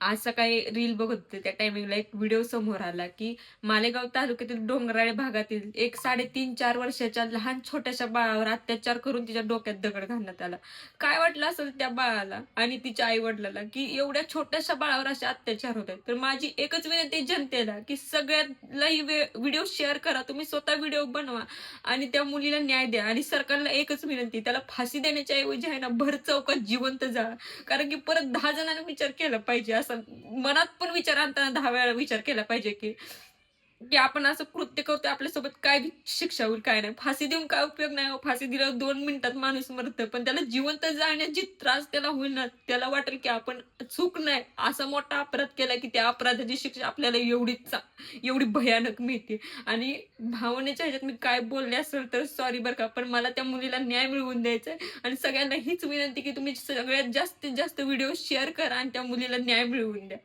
आज सकाळी रील बघत होते त्या टायमिंगला एक व्हिडिओ समोर आला की मालेगाव तालुक्यातील डोंगराळे भागातील एक साडेतीन चार वर्षाच्या लहान छोट्याशा बाळावर अत्याचार करून तिच्या डोक्यात दगड घालण्यात आला. काय वाटलं असेल त्या बाळाला आणि तिच्या आई वडिलाला की एवढ्या छोट्याशा बाळावर असे अत्याचार होत आहेत? तर माझी एकच विनंती जनतेला की सगळ्यालाही व्हिडिओ शेअर करा तुम्ही स्वतः व्हिडिओ बनवा आणि त्या मुलीला न्याय द्या आणि सरकारला एकच विनंती त्याला फाशी देण्याच्या ऐवजी आहे ना भर चौकात जिवंत जा. कारण की परत दहा जणांनी विचार केला पाहिजे. असं मनात पण विचार आणताना दहा वेळा विचार केला पाहिजे की की आपण असं कृत्य करतोय आपल्यासोबत काय शिक्षा होईल काय नाही. फाशी देऊन काय उपयोग नाही हो. फाशी दिल्यावर दोन मिनिटात माणूस मरतं. पण त्याला जिवंत जाण्याची त्रास त्याला होईल ना. त्याला वाटेल की आपण चूक नाही. असा मोठा अपराध केला की त्या अपराधाची शिक्षा आपल्याला एवढी चा- एवढी भयानक मिळते. आणि भावनेच्या ह्याच्यात मी काय बोलले असेल तर सॉरी बरं का पण मला त्या मुलीला न्याय मिळवून द्यायचा आहे आणि सगळ्यांना हीच विनंती की तुम्ही सगळ्यात जास्तीत जास्त व्हिडिओ शेअर करा आणि त्या मुलीला न्याय मिळवून द्या.